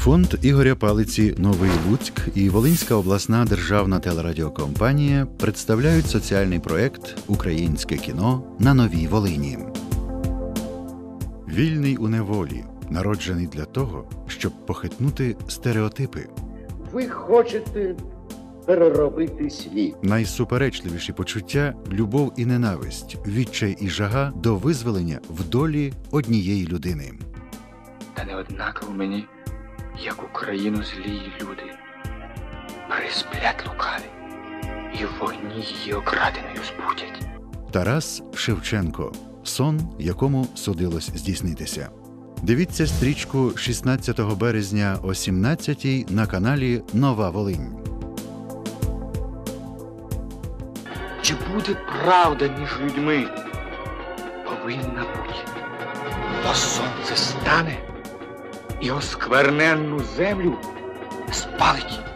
Фонд Ігоря Палиці Новий Луцьк і Волинська обласна державна телерадіокомпанія представляють соціальний проект Українське кіно на новій Волині. Вільний у неволі, народжений для того, щоб похитнути стереотипи. Ви хочете переробити світ. Найсуперечливіші почуття любов і ненависть, відчай і жага до визволення в долі однієї людини. Та не однаково мені, як Україну злі люди. Присплять лукаві, і в вогні її окраденою збудять. Тарас Шевченко. Сон, якому судилось здійснитися. Дивіться стрічку 16 березня о 17 на каналі Нова Волинь. Чи буде правда між людьми? Повинна бути. Бо сонце стане і оскверненну землю спалить.